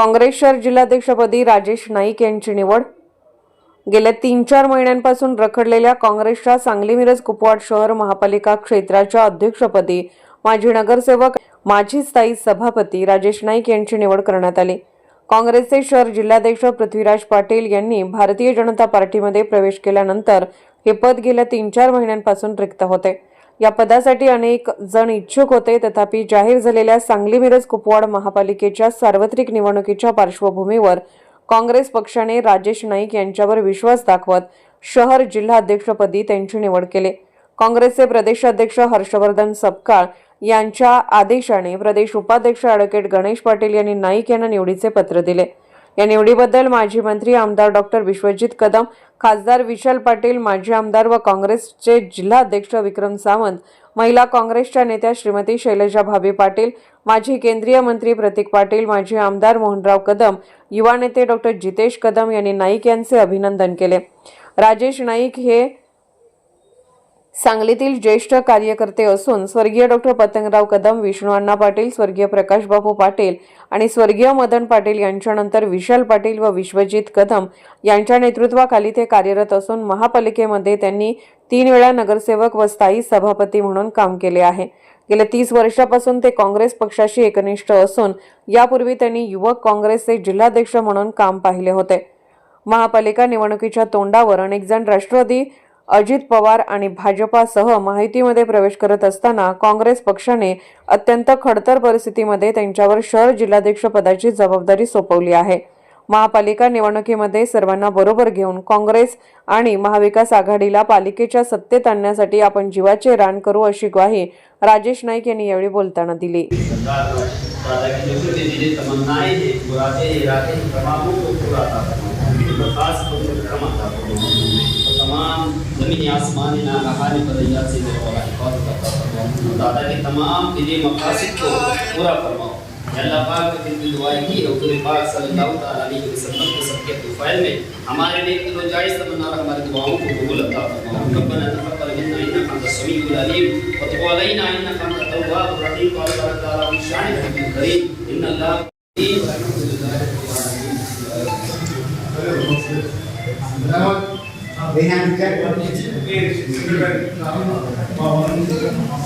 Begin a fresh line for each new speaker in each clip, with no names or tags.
काँग्रेस शहर जिल्हाध्यक्षपदी राजेश नाईक यांची निवड. गेल्या तीन चार महिन्यांपासून रखडलेल्या काँग्रेसच्या सांगली मिरज कुपवाड शहर महापालिका क्षेत्राच्या अध्यक्षपदी माजी नगरसेवक माजी स्थायी सभापती राजेश नाईक यांची निवड करण्यात आली. काँग्रेसचे शहर जिल्हाध्यक्ष पृथ्वीराज पाटील यांनी भारतीय जनता पार्टीमध्ये प्रवेश केल्यानंतर हे पद गेल्या तीन चार महिन्यांपासून रिक्त होते. या पदासाठी अनेक जण इच्छुक होते. तथापि जाहीर झालेल्या सांगली मिरज कुपवाड महापालिकेच्या सार्वत्रिक निवडणुकीच्या पार्श्वभूमीवर काँग्रेस पक्षाने राजेश नाईक यांच्यावर विश्वास दाखवत शहर जिल्हा अध्यक्षपदी त्यांची निवड केली. काँग्रेसचे प्रदेशाध्यक्ष हर्षवर्धन सपकाळ यांच्या आदेशाने प्रदेश उपाध्यक्ष अॅडव्होकेट गणेश पाटील यांनी नाईक यांना निवडीचे पत्र दिले. या निवडीबद्दल माजी मंत्री आमदार डॉक्टर विश्वजित कदम खासदार विशाल पाटील माजी आमदार व काँग्रेसचे जिल्हाध्यक्ष विक्रम सावंत महिला काँग्रेसच्या नेत्या श्रीमती शैलजा भाभी पाटील माजी केंद्रीय मंत्री प्रतीक पाटील माजी आमदार मोहनराव कदम युवा नेते डॉक्टर जितेश कदम यांनी नाईक यांचे अभिनंदन केले. राजेश नाईक हे सांगलीतील ज्येष्ठ कार्यकर्ते असून स्वर्गीय डॉक्टर पतंगराव कदम विष्णू अण्णा पाटील स्वर्गीय प्रकाशबाबू पाटील आणि स्वर्गीय मदन पाटील यांच्यानंतर विशाल पाटील व विश्वजित कदम यांच्या नेतृत्वाखाली ते कार्यरत असून महापालिकेमध्ये त्यांनी तीन वेळा नगरसेवक व स्थायी सभापती म्हणून काम केले आहे. गेल्या तीस वर्षापासून ते काँग्रेस पक्षाशी एकनिष्ठ असून यापूर्वी त्यांनी युवक काँग्रेसचे जिल्हाध्यक्ष म्हणून काम पाहिले होते. महापालिका निवडणुकीच्या तोंडावर अनेक जण राष्ट्रवादी अजित पवार आणि भाजपासह माहितीमध्ये प्रवेश करत असताना काँग्रेस पक्षाने अत्यंत खडतर परिस्थितीमध्ये त्यांच्यावर शहर जिल्हाध्यक्ष पदाची जबाबदारी सोपवली आहे. महापालिका निवडणुकीमध्ये सर्वांना बरोबर घेऊन काँग्रेस आणि महाविकास आघाडीला पालिकेच्या सत्तेत आणण्यासाठी आपण जीवाचे रान करू अशी ग्वाही राजेश नाईक यांनी यावेळी बोलताना दिली.
जमीनी आसमानी ना कहानी बदैया से मेरे वाला हिफाजत अता फरमाओ दादा के तमाम दिली मकासद को पूरा फरमाओ अल्लाह पाक ने दिल दुआ की है हुजूर पाक सल्लल्लाहु तआला अलैहि वसल्लम के सबके तुफैल में हमारे लिए दिलो जायज तमन्ना और हमारी दुआओं को कबूल अता फरमाओ रब्बना तक़ब्बल मिन्ना इन्नका अंतस समीउल अलीम व तब अलैना इन्नका अंतत तव्वाबुर रहीम व अल्लाह तआला भी शान करीम इन्न Allah
They have to check up.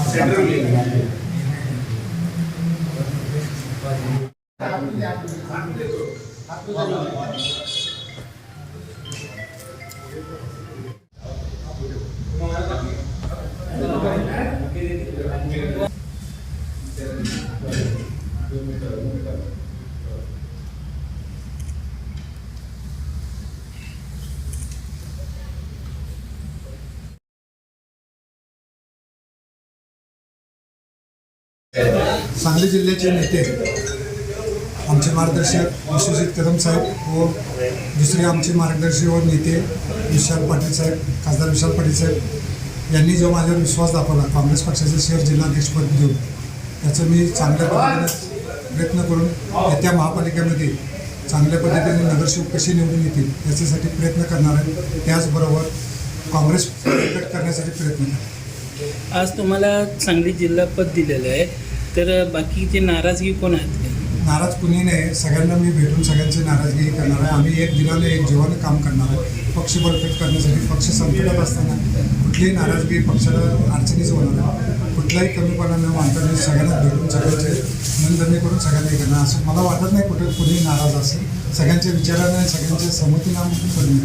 Central Sangli जिल्ह्याचे नेते आमचे मार्गदर्शक विश्वजित कदम साहेब व दुसरे आमचे मार्गदर्शक व नेते विशाल पाटील साहेब खासदार विशाल पाटील साहेब यांनी जो माझ्यावर विश्वास दाखवला काँग्रेस पक्षाचे शहर जिल्हाध्यक्षपद देऊन त्याचं मी चांगल्या पद्धतीने प्रयत्न करून येत्या महापालिकेमध्ये चांगल्या पद्धतीने नगरसेवक कसे निवडून येतील याच्यासाठी प्रयत्न करणार आहे. त्याचबरोबर काँग्रेस प्रकट करण्यासाठी प्रयत्न करणार
आज तुम्हाला सांगली जिल्हा पद दिलेलं आहे. तर बाकीचे नाराजगी कोण आहेत?
नाराज कुणी नाही. सगळ्यांना मी भेटून सगळ्यांची नाराजगी करणार आहे. आम्ही एक दिलाने एक जीवाने काम करणार आहे. पक्ष बळकट करण्यासाठी पक्ष संकटात असताना कुठलीही नाराजगी पक्षाला अडचणीच होणार आहे कुठलाही कमीपणा न मानता मी सगळ्यांना भेटून सगळ्यांचे मनधरणी करून सगळ्यांना करणार. असं मला वाटत नाही कुठे कुणी नाराज असेल. सगळ्यांच्या विचाराने सगळ्यांच्या संमतीनं आम्ही करून